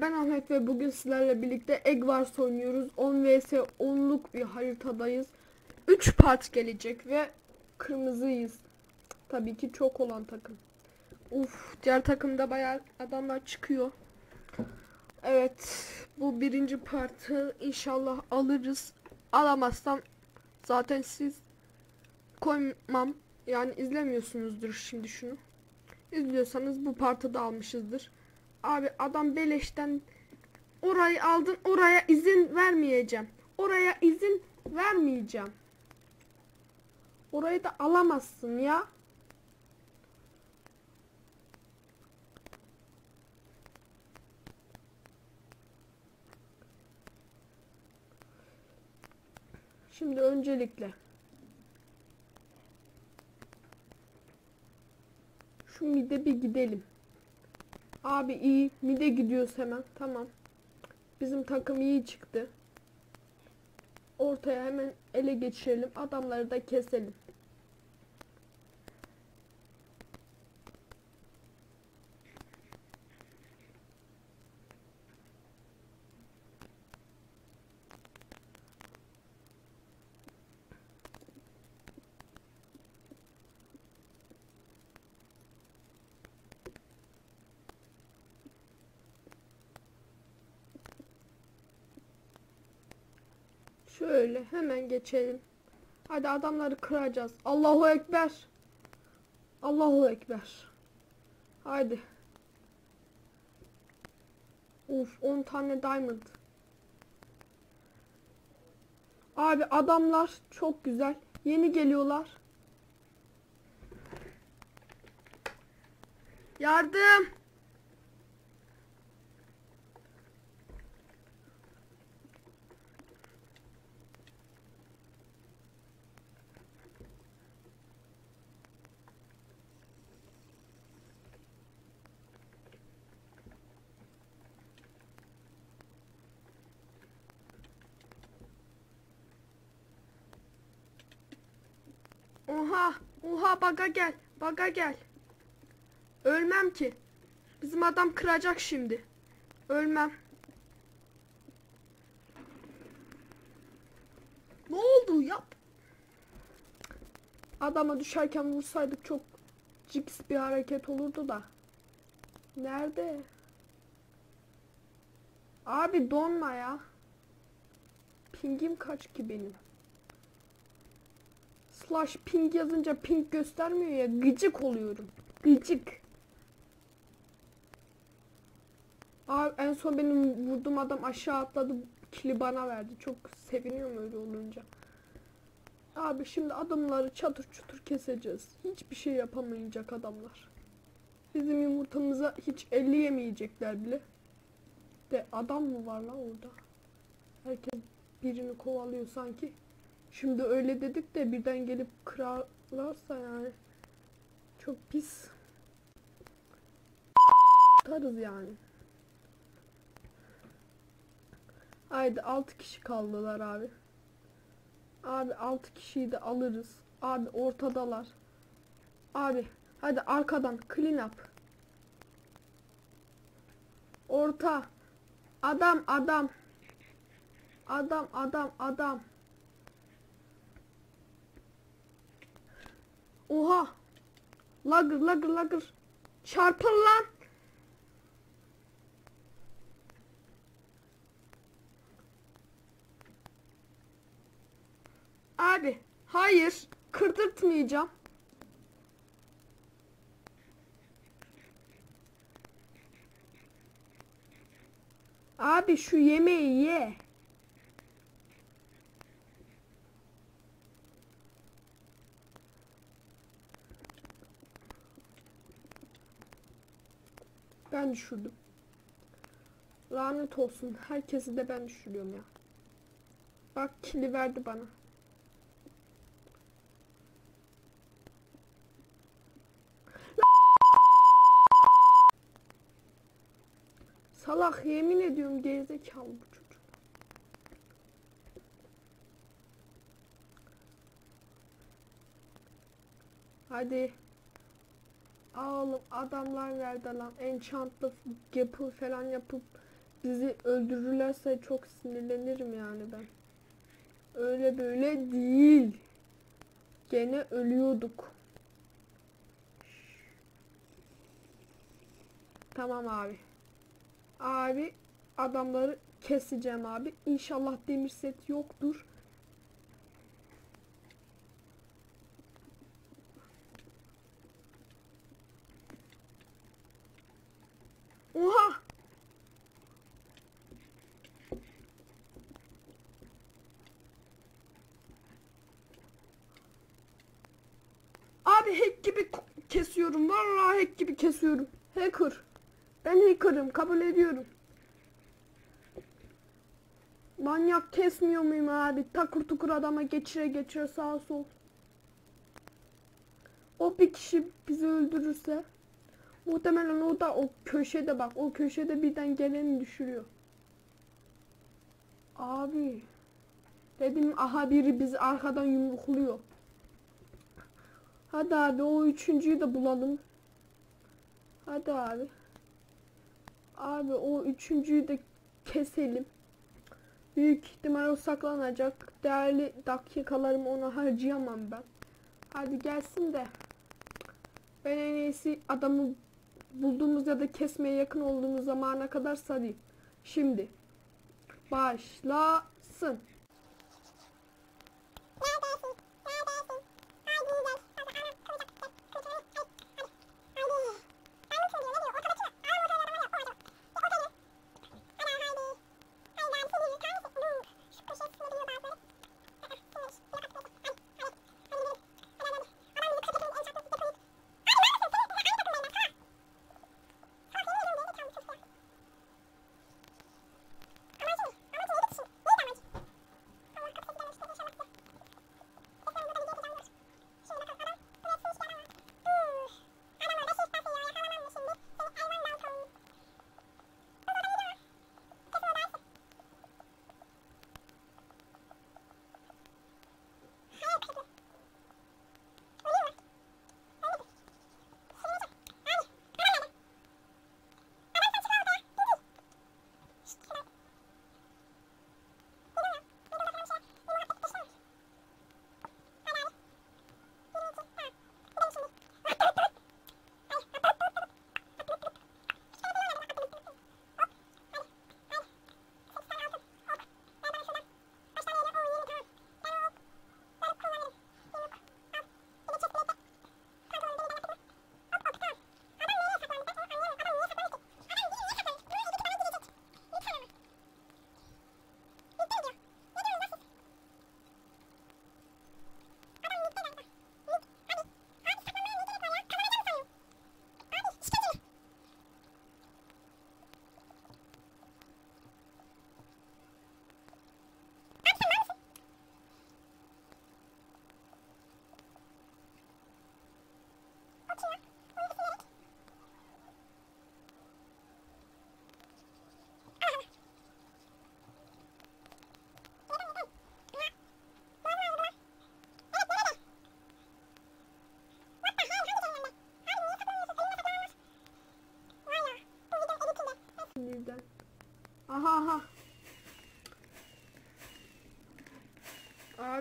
Ben Ahmet ve bugün sizlerle birlikte Egg Wars oynuyoruz. 10 vs 10'luk bir haritadayız. 3 part gelecek ve kırmızıyız. Tabii ki çok olan takım. Uf, diğer takımda bayağı adamlar çıkıyor. Evet, bu birinci partı inşallah alırız. Alamazsam zaten siz koymam. Yani izlemiyorsunuzdur şimdi şunu. İzliyorsanız bu partı da almışızdır. Abi adam beleşten orayı aldın oraya izin vermeyeceğim. Oraya izin vermeyeceğim. Orayı da alamazsın ya. Şimdi öncelikle şu mide bir gidelim. Abi iyi. Mide gidiyoruz hemen. Tamam. Bizim takım iyi çıktı. Ortaya hemen ele geçirelim. Adamları da keselim. Şöyle hemen geçelim. Hadi adamları kıracağız. Allahu Ekber. Allahu Ekber. Haydi. Uf 10 tane diamond. Abi adamlar çok güzel. Yeni geliyorlar. Yardım. Oha, oha baga gel, baga gel. Ölmem ki. Bizim adam kıracak şimdi. Ölmem. Ne oldu yap? Adama düşerken vursaydık çok cips bir hareket olurdu da. Nerede? Abi donma ya. Pingim kaç ki benim? Slash ping yazınca ping göstermiyor ya gıcık oluyorum. Gıcık. Abi en son benim vurduğum adam aşağı atladı kili bana verdi. Çok seviniyorum öyle olunca. Abi şimdi adamları çatır çutur keseceğiz. Hiçbir şey yapamayacak adamlar. Bizim yumurtamıza hiç elli yemeyecekler bile. De adam mı var lan orada? Herkes birini kovalıyor sanki. Şimdi öyle dedik de birden gelip kırarlarsa yani çok pis tarız yani. Haydi 6 kişi kaldılar abi. Abi 6 kişiyi de alırız. Abi ortadalar. Abi hadi arkadan clean up. Orta. Adam adam. Adam adam adam. Oha. Lagır lagır lagır. Çarpın lan. Abi hayır kırdırtmayacağım. Abi şu yemeği ye. Ben düşürdüm. Lanet olsun. Herkesi de ben düşürüyorum ya. Bak kili verdi bana. Salak yemin ediyorum gerizekalı bu çocuk. Hadi. Oğlum adamlar nerede lan? Enchantlı yapı falan yapıp bizi öldürürlerse çok sinirlenirim yani ben. Öyle böyle değil. Gene ölüyorduk. Tamam abi. Abi adamları keseceğim abi. İnşallah demir set yoktur. Oha! Abi hack gibi kesiyorum. Vallahi hack gibi kesiyorum. Hacker. Ben hacker'ım. Kabul ediyorum. Manyak kesmiyor muyum abi? Takır tukur adama geçire geçire sağa sol. O bir kişi bizi öldürürse muhtemelen o da o köşede bak o köşede birden geleni düşürüyor. Abi dedim aha biri bizi arkadan yumrukluyor. Hadi abi o üçüncüyü de bulalım. Hadi abi. Abi o üçüncüyü de keselim. Büyük ihtimal o saklanacak. Değerli dakikalarımı ona harcayamam ben. Hadi gelsin de. Ben en iyisi adamı bulduğumuz ya da kesmeye yakın olduğumuz zamana kadar sarayım. Şimdi. Başlasın.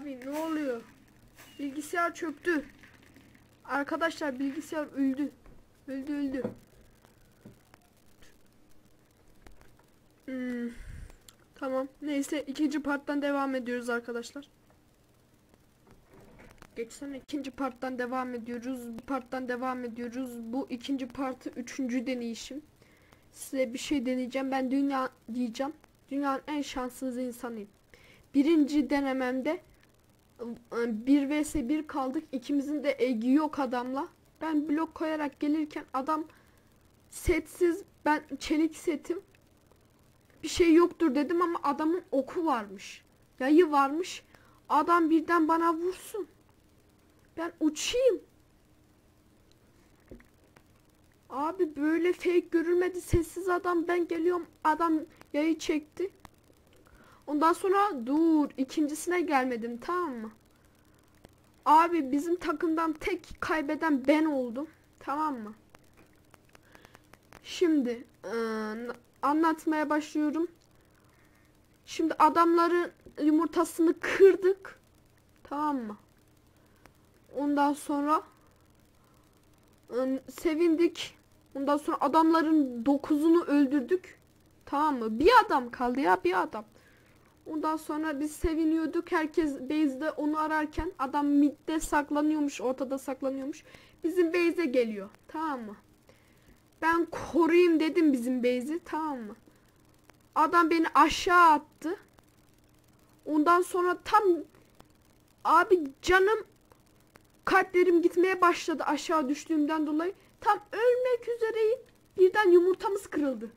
Abi ne oluyor? Bilgisayar çöktü. Arkadaşlar bilgisayar öldü. Öldü öldü. Hmm. Tamam. Neyse ikinci parttan devam ediyoruz arkadaşlar. Geçsene ikinci parttan devam ediyoruz. Bu parttan devam ediyoruz. Bu ikinci partı üçüncü deneyişim. Size bir şey deneyeceğim. Ben dünya diyeceğim. Dünyanın en şanssız insanıyım. Birinci denememde 1 vs 1 kaldık. İkimizin de egi yok adamla. Ben blok koyarak gelirken adam setsiz ben çelik setim bir şey yoktur dedim ama adamın oku varmış. Yayı varmış. Adam birden bana vursun. Ben uçayım. Abi böyle fake görülmedi. Sessiz adam ben geliyorum. Adam yayı çekti. Ondan sonra dur ikincisine gelmedim tamam mı? Abi bizim takımdan tek kaybeden ben oldum. Tamam mı? Şimdi eee, anlatmaya başlıyorum. Şimdi adamların yumurtasını kırdık. Tamam mı? Ondan sonra ıı, sevindik. Ondan sonra adamların dokuzunu öldürdük. Tamam mı? Bir adam kaldı ya bir adam. Ondan sonra biz seviniyorduk. Herkes base'de onu ararken adam midde saklanıyormuş, ortada saklanıyormuş. Bizim base'e geliyor. Tamam mı? Ben koruyayım dedim bizim base'i. Tamam mı? Adam beni aşağı attı. Ondan sonra tam abi canım kalplerim gitmeye başladı aşağı düştüğümden dolayı. Tam ölmek üzereyim. Birden yumurtamız kırıldı.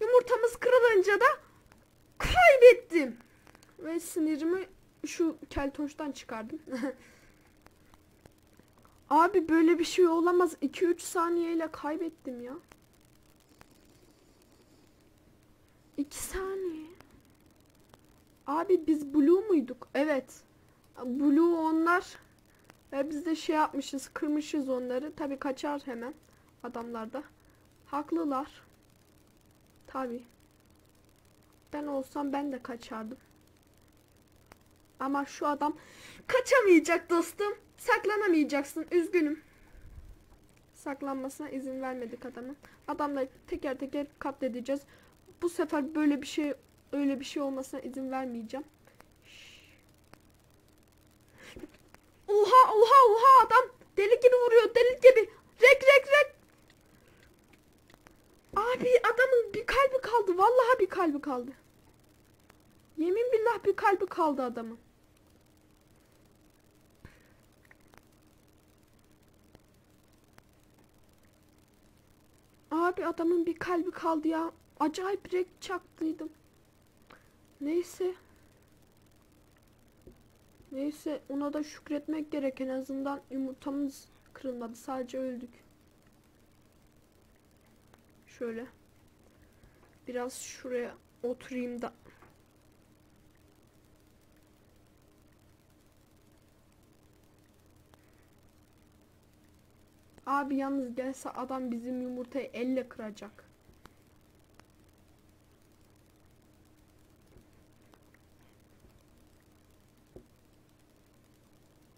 Yumurtamız kırılınca da kaybettim. Ve sinirimi şu keltoştan çıkardım. Abi böyle bir şey olamaz. 2-3 saniyeyle kaybettim ya. 2 saniye. Abi biz blue muyduk? Evet. Blue onlar. Ve biz de şey yapmışız, kırmışız onları. Tabi kaçar hemen adamlar da. Haklılar. Tabi. Ben olsam ben de kaçardım. Ama şu adam kaçamayacak dostum. Saklanamayacaksın. Üzgünüm. Saklanmasına izin vermedik adamın. Adamları teker teker katledeceğiz. Bu sefer böyle bir şey öyle bir şey olmasına izin vermeyeceğim. Oha oha oha adam deli gibi vuruyor deli gibi. Rek rek rek. Abi adamın bir kalbi kaldı. Vallahi bir kalbi kaldı. Yemin billah bir kalbi kaldı adamın. Abi adamın bir kalbi kaldı ya. Acayip rek çaktıydım. Neyse. Neyse ona da şükretmek gerek en azından yumurtamız kırılmadı sadece öldük. Şöyle. Biraz şuraya oturayım da. Abi yalnız gelse adam bizim yumurtayı elle kıracak.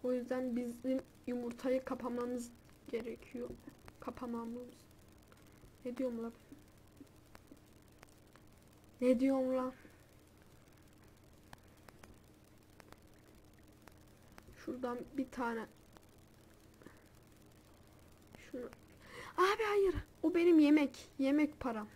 O yüzden bizim yumurtayı kapamamız gerekiyor. Kapamamız. Ne diyorum lan? Ne diyorum lan? Şuradan bir tane şunu. Abi hayır. O benim yemek. Yemek param.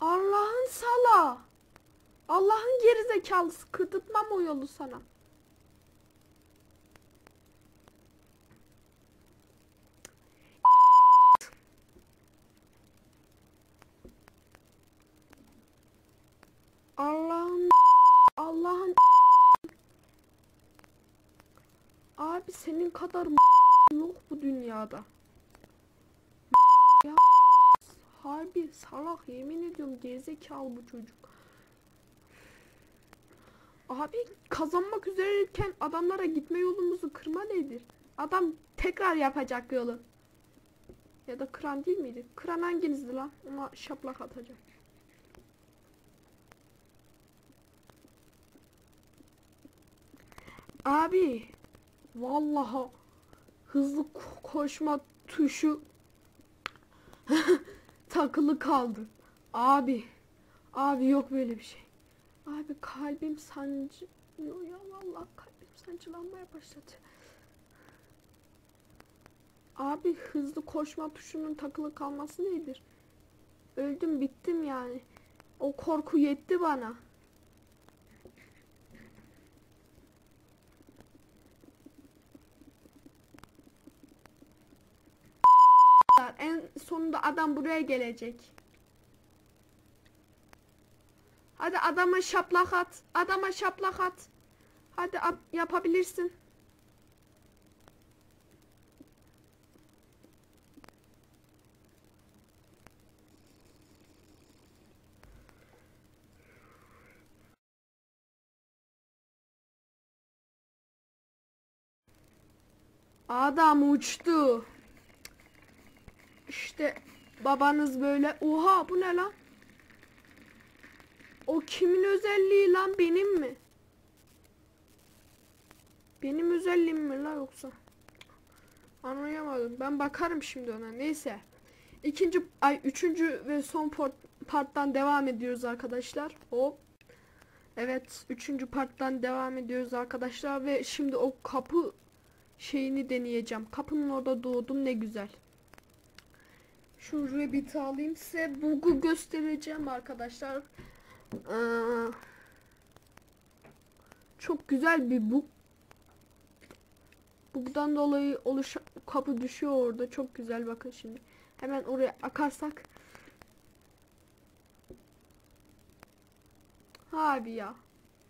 Allah'ın sala. Allah'ın gerizekalısı. Kırdırtmam o yolu sana. Allah'ın Allah'ın Abi senin kadar yok bu dünyada. Ya Harbi salak yemin ediyorum gerizekalı bu çocuk. Abi kazanmak üzereyken adamlara gitme yolumuzu kırma nedir? Adam tekrar yapacak yolu. Ya da kıran değil miydi? Kıran hanginizdi lan? Ona şaplak atacak. Abi vallahi hızlı ko- koşma tuşu takılı kaldı. Abi. Abi yok böyle bir şey. Abi kalbim sancıyor ya vallahi kalbim sancılanmaya başladı. Abi hızlı koşma tuşunun takılı kalması nedir? Öldüm bittim yani. O korku yetti bana. En sonunda adam buraya gelecek. Hadi adama şaplak at. Adama şaplak at. Hadi ab- yapabilirsin. Adam uçtu. İşte babanız böyle. Oha bu ne lan? O kimin özelliği lan benim mi? Benim özelliğim mi la yoksa? Anlayamadım. Ben bakarım şimdi ona. Neyse. İkinci ay üçüncü ve son port, parttan devam ediyoruz arkadaşlar. Hop. Evet, üçüncü parttan devam ediyoruz arkadaşlar ve şimdi o kapı şeyini deneyeceğim. Kapının orada doğdum ne güzel. Şu rabbit'i alayım size bug'u göstereceğim arkadaşlar. Ee, çok güzel bir bug. Bug'dan dolayı oluşan kapı düşüyor orada. Çok güzel bakın şimdi. Hemen oraya akarsak. Abi ya.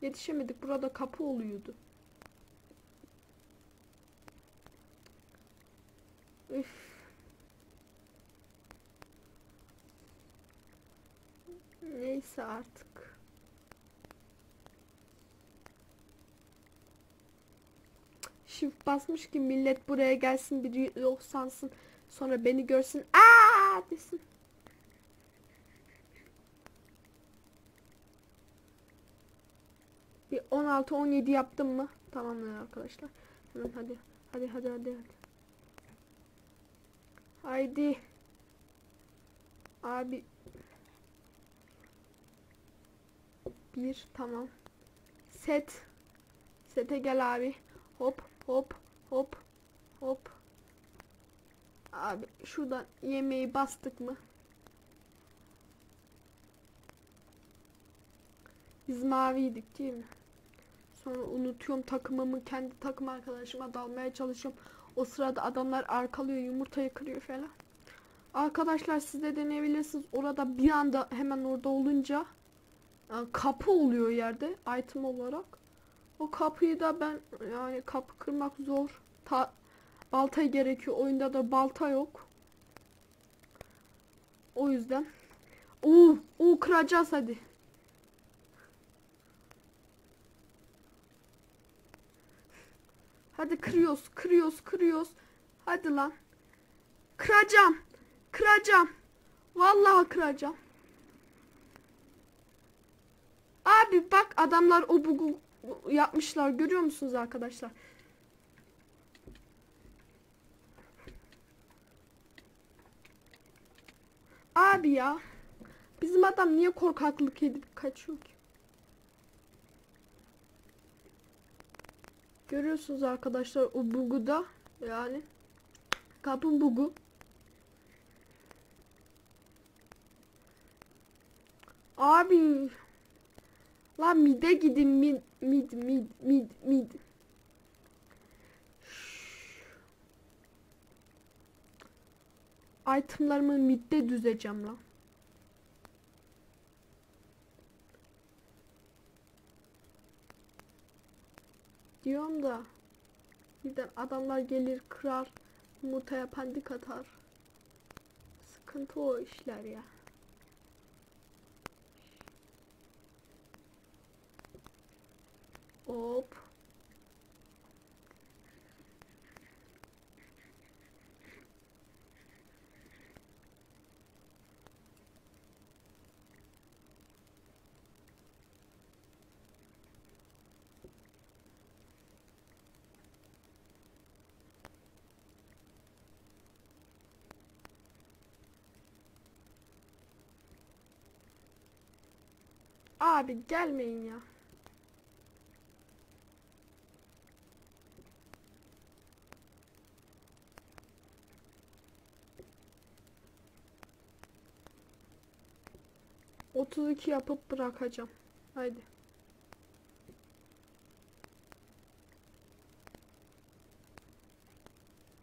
Yetişemedik. Burada kapı oluyordu. Üf. Neyse artık. Shift basmış ki millet buraya gelsin biri yok sansın. Sonra beni görsün. Aa desin. Bir 16 17 yaptım mı? Tamamdır arkadaşlar. Hemen. Hadi hadi hadi hadi. Haydi. Abi. Bir tamam. Set. Sete gel abi. Hop hop hop hop. Abi şuradan yemeği bastık mı? Biz maviydik değil mi? Sonra unutuyorum takımımı kendi takım arkadaşıma dalmaya çalışıyorum. O sırada adamlar arkalıyor yumurtayı kırıyor falan. Arkadaşlar siz de deneyebilirsiniz. Orada bir anda hemen orada olunca kapı oluyor yerde item olarak. O kapıyı da ben yani kapı kırmak zor. Ta, balta gerekiyor. Oyunda da balta yok. O yüzden. Oo, oo kıracağız hadi. Hadi kırıyoruz, kırıyoruz, kırıyoruz. Hadi lan. Kıracağım. Kıracağım. Vallahi kıracağım. Abi bak adamlar o bugu yapmışlar. Görüyor musunuz arkadaşlar? Abi ya. Bizim adam niye korkaklık edip kaçıyor ki? Görüyorsunuz arkadaşlar o bugu da yani kapın bugu. Abi lan mide gidin mid mid mid mid mid. Itemlarımı midde düzeceğim lan. Diyorum da birden adamlar gelir kırar yumurtaya pandik atar. Sıkıntı o işler ya. Hop. Abi gelmeyin ya. Otuz iki yapıp bırakacağım. Haydi.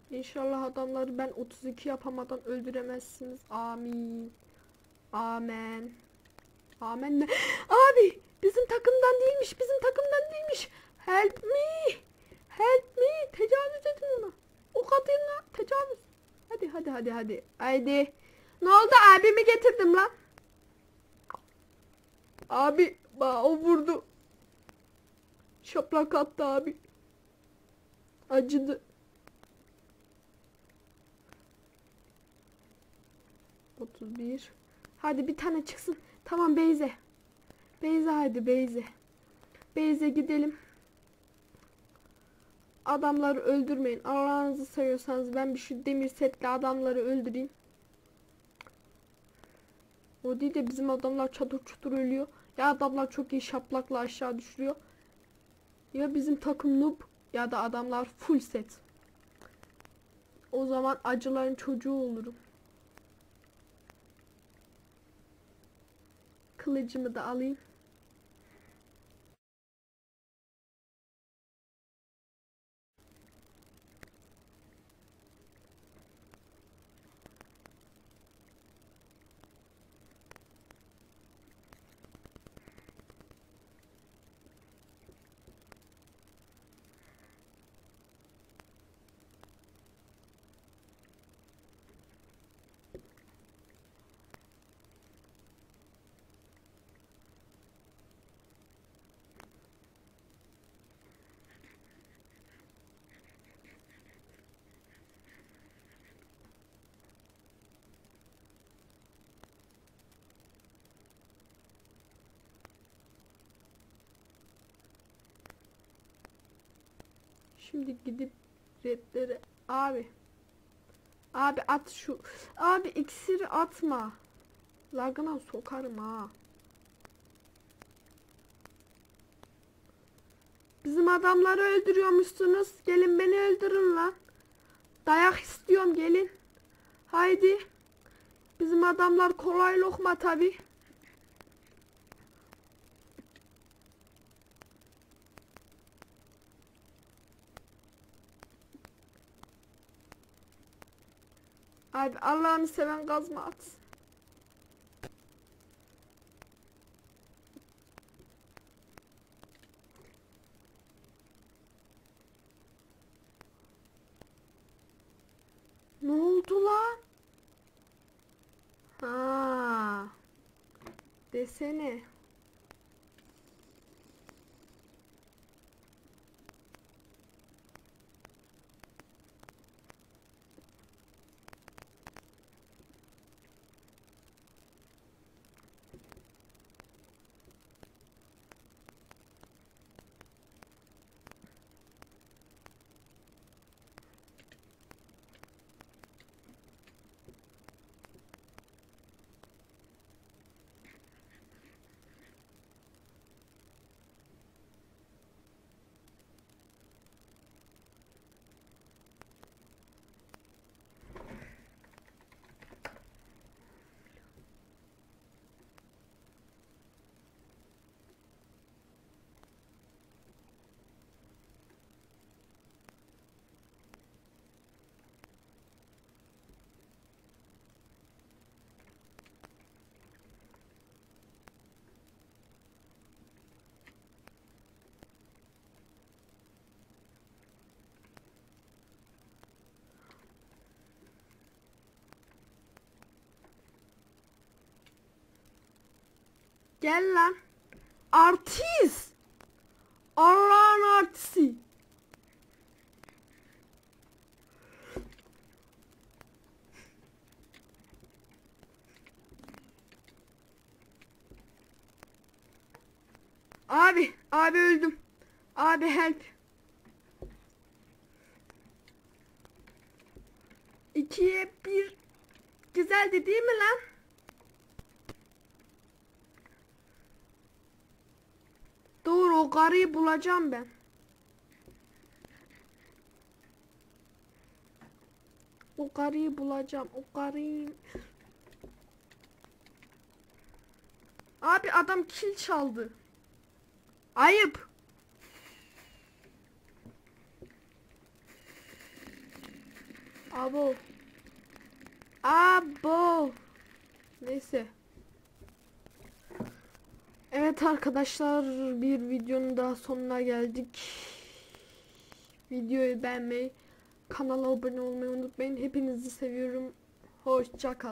İnşallah adamları ben 32 yapamadan öldüremezsiniz. Amin. Amen. Amen ne? Abi bizim takımdan değilmiş. Bizim takımdan değilmiş. Help me. Help me. Tecavüz edin ona. O kadınla tecavüz. Hadi hadi hadi hadi. Haydi. Ne oldu abimi getirdim lan. Abi ba o vurdu. Şaplak attı abi. Acıdı. Otuz bir. Hadi bir tane çıksın. Tamam Beyze. Beyze hadi Beyze. Beyze gidelim. Adamları öldürmeyin. Allah'ınızı seviyorsanız ben bir şu demir setle adamları öldüreyim. O değil de bizim adamlar çatır çutur ölüyor. Ya adamlar çok iyi şaplakla aşağı düşürüyor. Ya bizim takım noob ya da adamlar full set. O zaman acıların çocuğu olurum. Kılıcımı da alayım. Şimdi gidip redleri abi. Abi at şu. Abi iksiri atma. Lagına sokarım ha. Bizim adamları öldürüyormuşsunuz. Gelin beni öldürün lan. Dayak istiyorum gelin. Haydi. Bizim adamlar kolay lokma tabi. Abi Allah'ını seven gazma at. Ne oldu lan? Ha. Desene. Gel lan. Artist. Allah'ın artisti. Abi, abi öldüm. Abi help. İkiye bir güzeldi değil mi lan? O bulacağım ben. O karıyı bulacağım. O karıyı... Abi adam kil çaldı. Ayıp. Abo. Abo. Neyse. Evet arkadaşlar bir videonun daha sonuna geldik. Videoyu beğenmeyi, kanala abone olmayı unutmayın. Hepinizi seviyorum. Hoşça kalın.